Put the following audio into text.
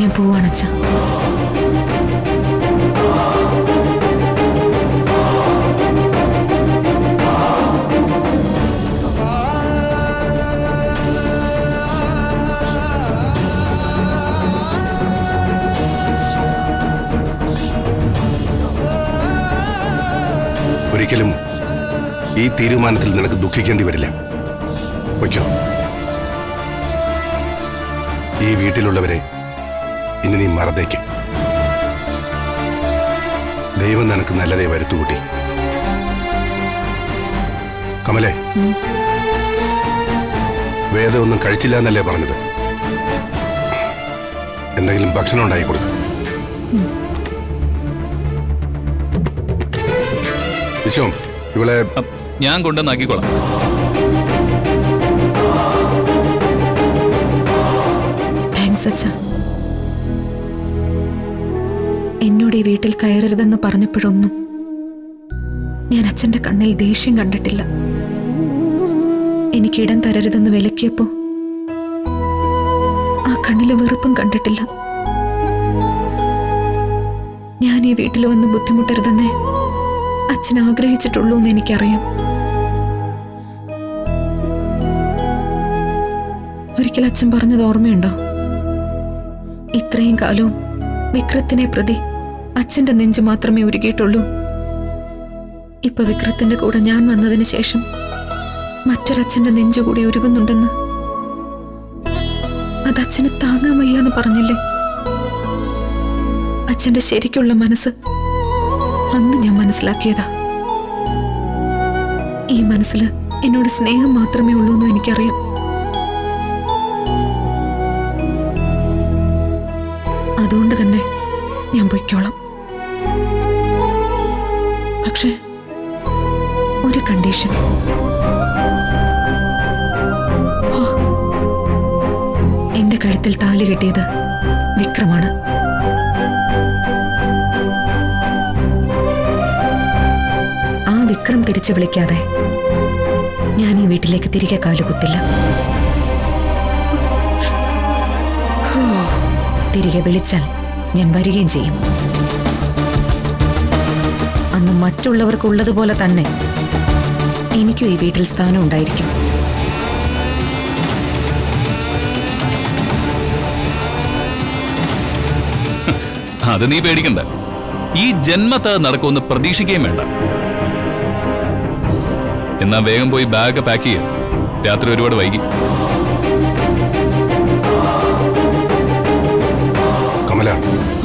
ഞാൻ പോവാണ് അച്ഛ. ഒരിക്കലും ഈ തീരുമാനത്തിൽ നിനക്ക് ദുഃഖിക്കേണ്ടി വരില്ല. ഈ വീട്ടിലുള്ളവരെ ഇനി നീ മറന്നേക്ക്. ദൈവം നിനക്ക് നല്ലതേ വരുത്തുകൂട്ടി. കമലേ വേദമൊന്നും കഴിച്ചില്ല എന്നല്ലേ പറഞ്ഞത്? എന്തെങ്കിലും ഭക്ഷണം ഉണ്ടായി കൊടുക്കും. വിശ്വം ഇവളെ ഞാൻ കൊണ്ടുവന്നാക്കിക്കോളാം. താങ്ക്സ് അച്ഛ. എന്നോട് ഈ വീട്ടിൽ കയറരുതെന്ന് പറഞ്ഞപ്പോഴൊന്നും ഞാൻ അച്ഛന്റെ കണ്ണിൽ ദേഷ്യം കണ്ടിട്ടില്ല. എനിക്ക് ഇടം തരരുതെന്ന് വിലക്കിയപ്പോ ആ കണ്ണിലെ വെറുപ്പും കണ്ടിട്ടില്ല. ഞാൻ ഈ വീട്ടിൽ വന്ന് ബുദ്ധിമുട്ടരുതെന്നേ അച്ഛൻ ആഗ്രഹിച്ചിട്ടുള്ളൂ എന്ന് എനിക്കറിയാം. ഒരിക്കൽ അച്ഛൻ പറഞ്ഞത് ഓർമ്മയുണ്ടോ? ഇത്രയും കാലവും വിക്രത്തിനെ പ്രതി അച്ഛന്റെ നെഞ്ച് മാത്രമേ ഉരുകിയിട്ടുള്ളൂ. ഇപ്പൊ വിക്രത്തിന്റെ കൂടെ ഞാൻ വന്നതിന് ശേഷം മറ്റൊരച്ഛന്റെ നെഞ്ചു കൂടി ഉരുകുന്നുണ്ടെന്ന്. അത് അച്ഛന് താങ്ങാൻ വയ്യാന്ന് പറഞ്ഞില്ലേ? അച്ഛന്റെ ശരിക്കുള്ള മനസ്സ് അന്ന് ഞാൻ മനസ്സിലാക്കിയതാ. ഈ മനസ്സിൽ എന്നോട് സ്നേഹം മാത്രമേ ഉള്ളൂ എന്ന് എനിക്കറിയാം. അതുകൊണ്ട് തന്നെ ഞാൻ പൊയ്ക്കോളാം. പക്ഷേ ഒരു കണ്ടീഷൻ. എന്റെ കഴുത്തിൽ താലി കെട്ടിയത് വിക്രമാണ്. ആ വിക്രം തിരിച്ചു വിളിക്കാതെ ഞാൻ ഈ വീട്ടിലേക്ക് തിരികെ കാലുകുത്തില്ല. തിരികെ വിളിച്ചാൽ ഞാൻ വരികയും ചെയ്യും. അന്ന് മറ്റുള്ളവർക്കുള്ളതുപോലെ തന്നെ എനിക്കും ഈ വീട്ടിൽ സ്ഥാനം ഉണ്ടായിരിക്കും. അത് നീ പേടിക്കണ്ട. ഈ ജന്മത്ത് നടക്കുമെന്ന് പ്രതീക്ഷിക്കുകയും വേണ്ട. എന്നാ വേഗം പോയി ബാഗ് പാക്ക് ചെയ്യാം. രാത്രി ഒരുപാട് വൈകി. കമല ഉം